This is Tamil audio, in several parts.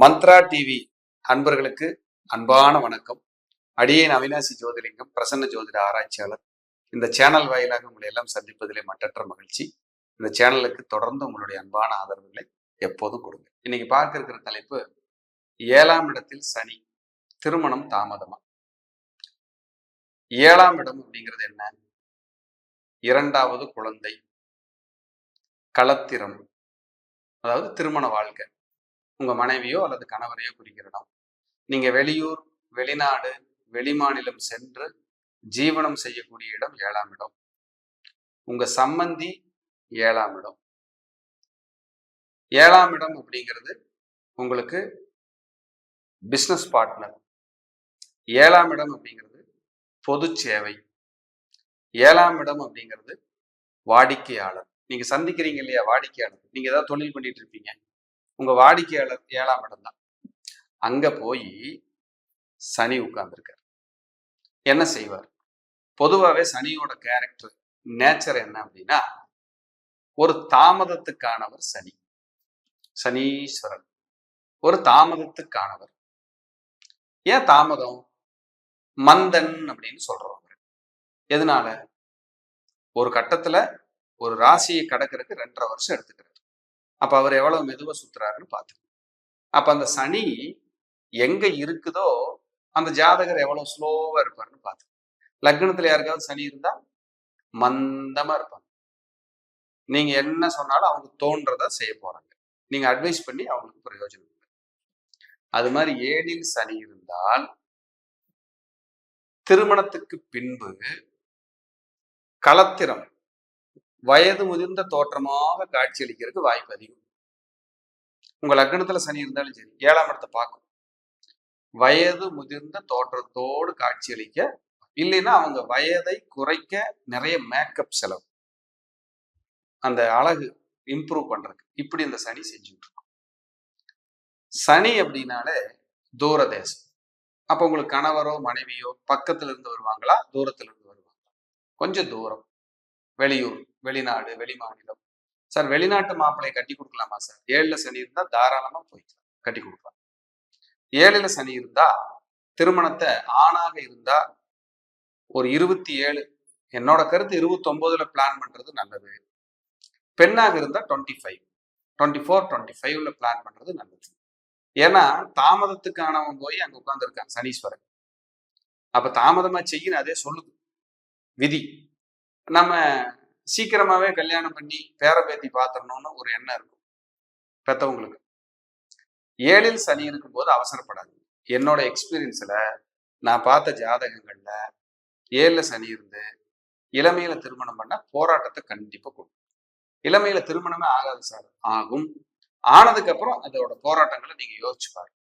மந்த்ரா டிவி அன்பர்களுக்கு அன்பான வணக்கம். அடியேன் அவினாசி ஜோதிலிங்கம் பிரசன்ன ஜோதிட ஆராய்ச்சியாளர். இந்த சேனல் வாயிலாக உங்களை எல்லாம் சந்திப்பதிலே மற்றற்ற மகிழ்ச்சி. இந்த சேனலுக்கு தொடர்ந்து உங்களுடைய அன்பான ஆதரவுகளை எப்போதும் கொடுங்க. இன்னைக்கு பார்க்க இருக்கிற தலைப்பு ஏழாம் இடத்தில் சனி திருமணம் தாமதமா? ஏழாம் இடம் அப்படிங்கிறது என்ன? இரண்டாவது குழந்தை களத்திரம் அதாவது திருமண வாழ்க்கை. உங்க மனைவியோ அல்லது கணவரையோ குறிக்கிற இடம். நீங்க வெளியூர் வெளிநாடு வெளிமாநிலம் சென்று ஜீவனம் செய்யக்கூடிய இடம் ஏழாம் இடம். உங்க சம்பந்தி ஏழாம் இடம். ஏழாம் இடம் அப்படிங்கிறது உங்களுக்கு பிஸ்னஸ் பார்ட்னர் ஏழாம் இடம் அப்படிங்கிறது பொது சேவை. ஏழாம் இடம் அப்படிங்கிறது வாடிக்கையாளர். நீங்க சந்திக்கிறீங்க இல்லையா வாடிக்கையாளர்? நீங்க ஏதாவது தொழில் பண்ணிட்டு இருப்பீங்க. உங்க வாடிக்கையாளர் ஏழாம் இடம் தான். அங்க போய் சனி உட்கார்ந்துருக்கார். என்ன செய்வார்? பொதுவாகவே சனியோட கேரக்டர் நேச்சர் என்ன அப்படின்னா ஒரு தாமதத்துக்கானவர் சனி. சனீஸ்வரன். ஒரு தாமதத்துக்கானவர். ஏன் தாமதம்? மந்தன் அப்படின்னு சொல்றோம் எதனால? ஒரு கட்டத்துல ஒரு ராசியை கடக்கிறதுக்கு ரெண்டரை வருஷம் எடுத்துக்கிறார். அப்ப அவர் எவ்வளவு மெதுவா சுத்துறாருன்னு பார்த்து அப்ப அந்த சனி எங்க இருக்குதோ அந்த ஜாதகர் எவ்வளவு ஸ்லோவா இருப்பாருன்னு பார்த்து லக்னத்துல யாருக்காவது சனி இருந்தா மந்தமா இருப்பாங்க. நீங்க என்ன சொன்னாலும் அவங்க தோன்றதா செய்ய போறாங்க. நீங்க அட்வைஸ் பண்ணி அவங்களுக்கு பிரயோஜனம் இல்லை. அது மாதிரி ஏழில் சனி இருந்தால் திருமணத்துக்கு பின்பு களத்திரம் வயது முதிர்ந்த தோற்றமாக காட்சியளிக்கிறதுக்கு வாய்ப்பு அதிகம். உங்க லக்னத்துல சனி இருந்தாலும் சரி ஏழாம் இடத்தை பார்க்கும். வயது முதிர்ந்த தோற்றத்தோடு காட்சியளிக்க இல்லைன்னா அவங்க வயதை குறைக்க நிறைய மேக்கப் செலவு. அந்த அழகு இம்ப்ரூவ் பண்றதுக்கு இப்படி இந்த சனி செஞ்சுட்டு இருக்கும் சனி அப்படின்னாலே தூரதேசம். அப்ப உங்களுக்கு கணவரோ மனைவியோ பக்கத்துல இருந்து வருவாங்களா? தூரத்துல இருந்து வருவாங்களா? கொஞ்சம் தூரம். வெளியூர். வெளிநாடு வெளிமாநிலம் சார் வெளிநாட்டு மாப்பிள்ளையை கட்டி கொடுக்கலாமா சார் ஏழுல சனி இருந்தா தாராளமா போய்க்கலாம். கட்டி கொடுக்கலாம். ஏழுல சனி இருந்தா திருமணத்தை ஆணாக இருந்தா ஒரு இருபத்தி ஏழு என்னோட கருத்து இருபத்தொன்பதுல பிளான் பண்றது நல்லது. பெண்ணாக இருந்தா twenty five twenty four twenty ஃபைவ்ல பிளான் பண்றது நல்லது. ஏன்னா தாமதத்துக்கானவன் போய் அங்க உட்காந்துருக்கான் சனீஸ்வரன். அப்ப தாமதமா செய்யணும் அதே சொல்லுது. விதி. நம்ம சீக்கிரமாவே கல்யாணம் பண்ணி பேர பேத்தி பாத்திரணும்னு ஒரு எண்ணம் இருக்கும். பெத்தவங்களுக்கு. ஏழில் சனி இருக்கும்போது அவசரப்படாது. என்னோட எக்ஸ்பீரியன்ஸ்ல நான் பார்த்த ஜாதகங்கள்ல ஏழுல சனி இருந்து இளமையில திருமணம் பண்ண போராட்டத்தை கண்டிப்பா கொடுக்கும் இளமையில திருமணமே ஆகாது சார். ஆகும். ஆனதுக்கு அப்புறம் அதோட போராட்டங்களை நீங்க யோசிச்சு பாருங்க.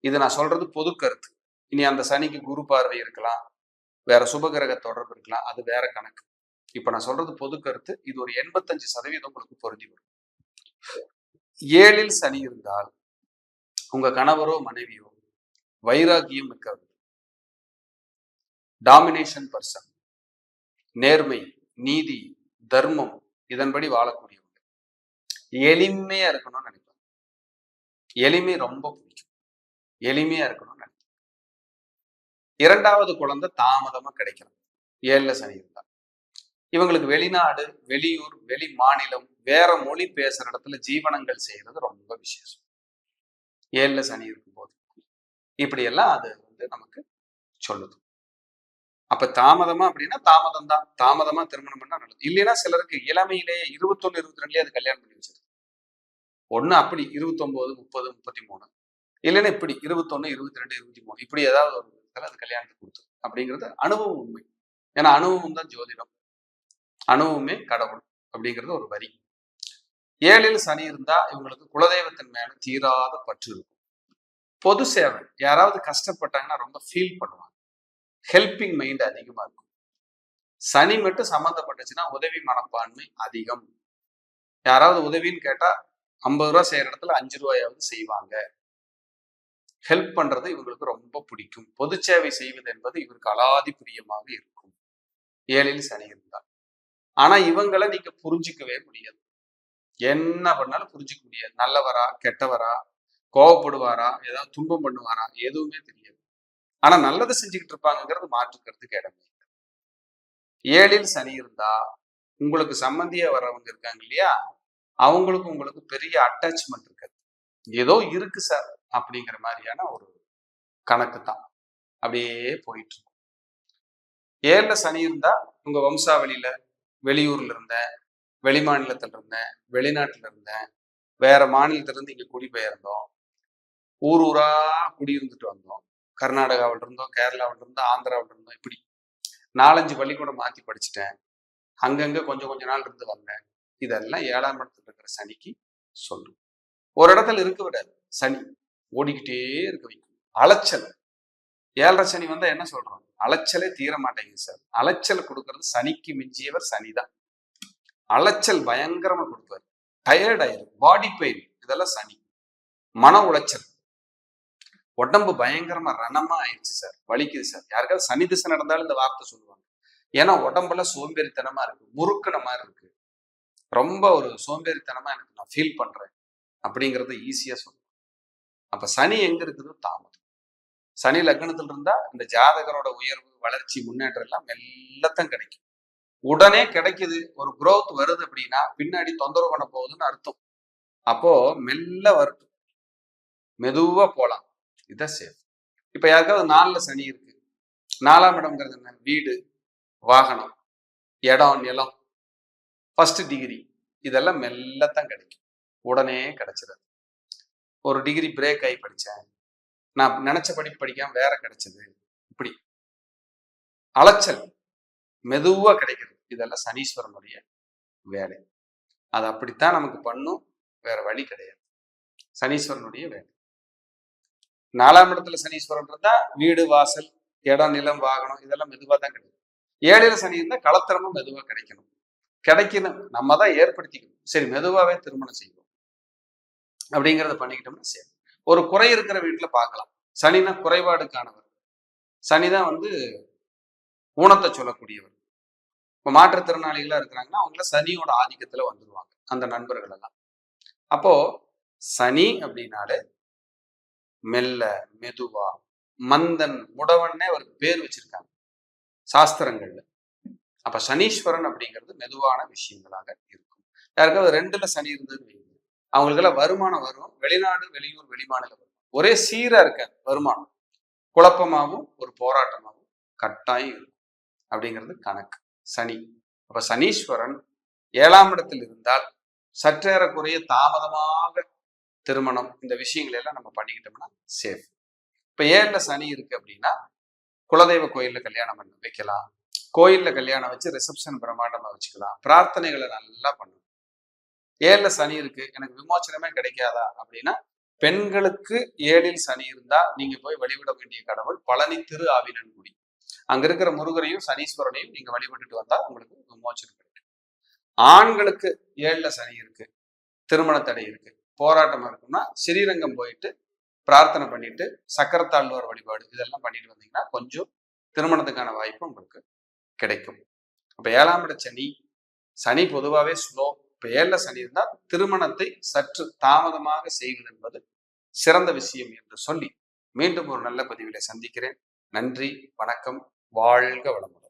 இது நான் சொல்றது பொது கருத்து. இனி அந்த சனிக்கு குரு பார்வை இருக்கலாம். வேற சுபகிரக தொடர்பு இருக்கலாம். அது வேற கணக்கு. இப்ப நான் சொல்றது பொது கருத்து. இது ஒரு எண்பத்தஞ்சு சதவீதம் உங்களுக்கு பொருந்தி வரும். ஏழில் சனி இருந்தால் உங்க கணவரோ மனைவியோ வைராகியம் மிக்கவர் டாமினேஷன் பர்சன் நேர்மை நீதி தர்மம் இதன்படி வாழக்கூடியவங்க. எளிமையா இருக்கணும்னு நினைப்பாங்க. எளிமை ரொம்ப பிடிக்கும். எளிமையா இருக்கணும்னு நினைப்பாங்க. இரண்டாவது குழந்தை தாமதமா கிடைக்கலாம் ஏழுல சனி இருந்தா. இவங்களுக்கு வெளிநாடு வெளியூர் வெளி மாநிலம் வேற மொழி பேசுற இடத்துல ஜீவனங்கள் செய்யறது ரொம்ப விசேஷம். ஏழுல சனி இருக்கும்போது. இப்படியெல்லாம் அது வந்து நமக்கு சொல்லுது. அப்ப தாமதமா அப்படின்னா தாமதம் தான். தாமதமா திருமணம் பண்ணா நல்லது. இல்லைன்னா சிலருக்கு இளமையிலேயே இருபத்தொன்னு இருபத்தி ரெண்டுலயே அது கல்யாணம் பண்ணி வச்சிருக்கு ஒண்ணு அப்படி இருபத்தொன்பது முப்பது முப்பத்தி மூணு இல்லைன்னா இப்படி இருபத்தொன்னு இருபத்தி ரெண்டு இருபத்தி மூணு இப்படி ஏதாவது ஒரு விதத்துல அது கல்யாணத்துக்கு கொடுத்து அப்படிங்கிறது அனுபவம் உண்மை. ஏன்னா அனுபவம் தான் ஜோதிடம். அணுவுமே கடவுள் அப்படிங்கிறது ஒரு வரி. ஏழில் சனி இருந்தா இவங்களுக்கு குலதெய்வத்தின் மேல தீராத பற்று இருக்கும். பொது சேவை யாராவது கஷ்டப்பட்டாங்கன்னா ரொம்ப ஃபீல் பண்ணுவாங்க. ஹெல்பிங் மைண்ட் அதிகமா இருக்கும். சனி மட்டும் சம்மந்தப்பட்டுச்சுன்னா உதவி மனப்பான்மை அதிகம். யாராவது உதவின்னு கேட்டா ஐம்பது ரூபா செய்யற இடத்துல அஞ்சு ரூபாயாவது செய்வாங்க. ஹெல்ப் பண்றது இவங்களுக்கு ரொம்ப பிடிக்கும். பொது சேவை செய்வது என்பது இவருக்கு அலாதி பிரியமாக இருக்கும். ஏழில் சனி இருந்தால். ஆனா இவங்களை நீங்க புரிஞ்சிக்கவே முடியாது. என்ன பண்ணாலும் புரிஞ்சிக்க முடியாது. நல்லவரா கெட்டவரா கோவப்படுவாரா ஏதாவது துன்பம் பண்ணுவாரா எதுவுமே தெரியாது. ஆனா நல்லது செஞ்சுக்கிட்டு இருப்பாங்கிறது மாற்றுக்கிறதுக்கு இடமே இல்லை. ஏழில் சனி இருந்தா உங்களுக்கு சம்மந்தியா வர்றவங்க இருக்காங்க இல்லையா? அவங்களுக்கு உங்களுக்கு பெரிய அட்டாச்மெண்ட் இருக்காது ஏதோ இருக்கு சார் அப்படிங்கிற மாதிரியான ஒரு கணக்கு தான். அப்படியே போயிட்டு இருக்கும். ஏழுல சனி இருந்தா உங்க வம்சாவளியில வெளியூர்ல இருந்தேன் வெளிமாநிலத்தில் இருந்தேன் வெளிநாட்டுல இருந்தேன் வேற மாநிலத்துல இருந்து இங்க குடிபெயர்ந்தோம் ஊர் ஊரா குடியிருந்துட்டு வந்தோம். கர்நாடகாவில் இருந்தோம் கேரளாவில் இருந்தோம் ஆந்திராவில் இருந்தோம் இப்படி. நாலஞ்சு பள்ளிக்கூடம் மாத்தி படிச்சுட்டேன். அங்கங்க கொஞ்சம் கொஞ்ச நாள் இருந்து வந்தேன். இதெல்லாம் ஏழாம் இடத்துல இருக்கிற சனிக்கு சொல்லும். ஒரு இடத்துல இருக்க விடாது. சனி ஓடிக்கிட்டே இருக்க வைக்கும். அலைச்சல். ஏழரை சனி வந்தா என்ன சொல்றோம்? அலைச்சலே தீர மாட்டேங்குது சார். அலைச்சல் கொடுக்கறது சனிக்கு மிஞ்சியவர் சனிதான். அலைச்சல் பயங்கரமா கொடுப்பாரு டயர்ட் ஆயிரும் பாடி பெயின் இதெல்லாம் சனி. மன உளைச்சல். உடம்பு பயங்கரமா ரணமா ஆயிடுச்சு சார். வலிக்குது சார். யாருக்காவது சனி திசை நடந்தாலும் இந்த வார்த்தை சொல்லுவாங்க. ஏன்னா உடம்புல சோம்பேறித்தனமா இருக்கு. முறுக்குன மாதிரி இருக்கு. ரொம்ப ஒரு சோம்பேறித்தனமா எனக்கு நான் ஃபீல் பண்றேன். அப்படிங்கறத ஈஸியா சொல்லுவேன் அப்ப சனி எங்க இருக்குதோ தாமதம். சனி லக்னத்துல இருந்தா இந்த ஜாதகரோட உயர்வு வளர்ச்சி முன்னேற்றம் எல்லாம் மெல்லத்தான் கிடைக்கும். உடனே கிடைக்குது ஒரு குரோத் வருது அப்படின்னா பின்னாடி தொந்தரவு பண்ண போகுதுன்னு அர்த்தம். அப்போ மெல்ல வரட்டும். மெதுவா போலாம். இதான் சேஃப் இப்ப யாருக்காவது நாலுல சனி இருக்கு. நாலாம் இடம்ங்கிறது என்ன? வீடு வாகனம் இடம் நிலம். ஃபர்ஸ்ட் டிகிரி இதெல்லாம் மெல்லத்தான் கிடைக்கும். உடனே கிடைச்சிடாது ஒரு டிகிரி பிரேக் ஆகி படித்தேன் நான் நினைச்சபடி படிக்காம வேற கிடைச்சது. இப்படி. அலைச்சல். மெதுவா கிடைக்கிறது இதெல்லாம் சனீஸ்வரனுடைய வேலை. அது அப்படித்தான் நமக்கு பண்ணும். வேற வழி கிடையாது. சனீஸ்வரனுடைய வேலை. நாலாம் இடத்துல சனீஸ்வரன் இருந்தா வீடு வாசல் இடம் நிலம் வாகனம் இதெல்லாம் மெதுவா தான் கிடைக்கும். ஏழில சனி இருந்தா கலத்திரமும் மெதுவா கிடைக்கணும். கிடைக்கணும். நம்ம தான் ஏற்படுத்திக்கணும். சரி மெதுவாவே திருமணம் செய்வோம். அப்படிங்கிறத பண்ணிக்கிட்டோம்னா சரி. ஒரு குறை இருக்கிற வீட்டுல பார்க்கலாம். சனினா குறைபாடுக்கானவர் சனிதான் வந்து ஊனத்தை சொல்லக்கூடியவர். இப்போ மாற்றுத்திறனாளிகளா இருக்கிறாங்கன்னா அவங்கள சனியோட ஆதிக்கத்துல வந்துருவாங்க அந்த நண்பர்கள் எல்லாம் அப்போ சனி அப்படின்னாலே மெல்ல மெதுவா மந்தன் முடவன்னே அவருக்கு பேர் வச்சிருக்காங்க சாஸ்திரங்கள்ல. அப்ப சனீஸ்வரன் அப்படிங்கிறது மெதுவான விஷயங்களாக இருக்கும். யாருக்காவது ரெண்டுல சனி இருந்தது அவங்களுக்கெல்லாம் வருமானம் வரும். வெளிநாடு வெளியூர் வெளிமாநில வரும். ஒரே சீரா இருக்க வருமானம். குழப்பமாகவும் ஒரு போராட்டமாகவும் கட்டாயம் இருக்கும். அப்படிங்கிறது கணக்கு. சனி. அப்ப சனீஸ்வரன் ஏழாம் இடத்தில் இருந்தால் சற்றேறக்குறைய தாமதமாக திருமணம் இந்த விஷயங்களை எல்லாம் நம்ம பண்ணிக்கிட்டோம்னா சேஃப் இப்ப ஏழுல சனி இருக்கு அப்படின்னா குலதெய்வ கோயில்ல கல்யாணம் பண்ண வைக்கலாம். கோயில்ல கல்யாணம் வச்சு ரிசப்ஷன் பிரம்மாண்டமா வச்சுக்கலாம். பிரார்த்தனைகளை நல்லா பண்ணணும். ஏழுல சனி இருக்கு. எனக்கு விமோச்சனமே கிடைக்காதா? அப்படின்னா பெண்களுக்கு ஏழில் சனி இருந்தா நீங்க போய் வழிபட வேண்டிய கடவுள் பழனி திரு ஆவினன்குடி. அங்க இருக்கிற முருகரையும் சனீஸ்வரனையும் நீங்க வழிபட்டுட்டு வந்தா உங்களுக்கு விமோச்சனம் கிடைக்கும். ஆண்களுக்கு ஏழுல சனி இருக்கு. திருமண தடை இருக்கு. போராட்டம் இருக்குன்னா ஸ்ரீரங்கம் போயிட்டு பிரார்த்தனை பண்ணிட்டு சக்கரத்தாழ்வார் வழிபாடு இதெல்லாம் பண்ணிட்டு வந்தீங்கன்னா கொஞ்சம் திருமணத்துக்கான வாய்ப்பு உங்களுக்கு கிடைக்கும். அப்ப ஏழாம் இட சனி. சனி பொதுவாகவே ஸ்லோ. இப்ப சனி இருந்தால் திருமணத்தை சற்று தாமதமாக செய்வது என்பது சிறந்த விஷயம் என்று சொல்லி மீண்டும் ஒரு நல்ல பதிவிலை சந்திக்கிறேன். நன்றி வணக்கம் வாழ்க வளமுடன்.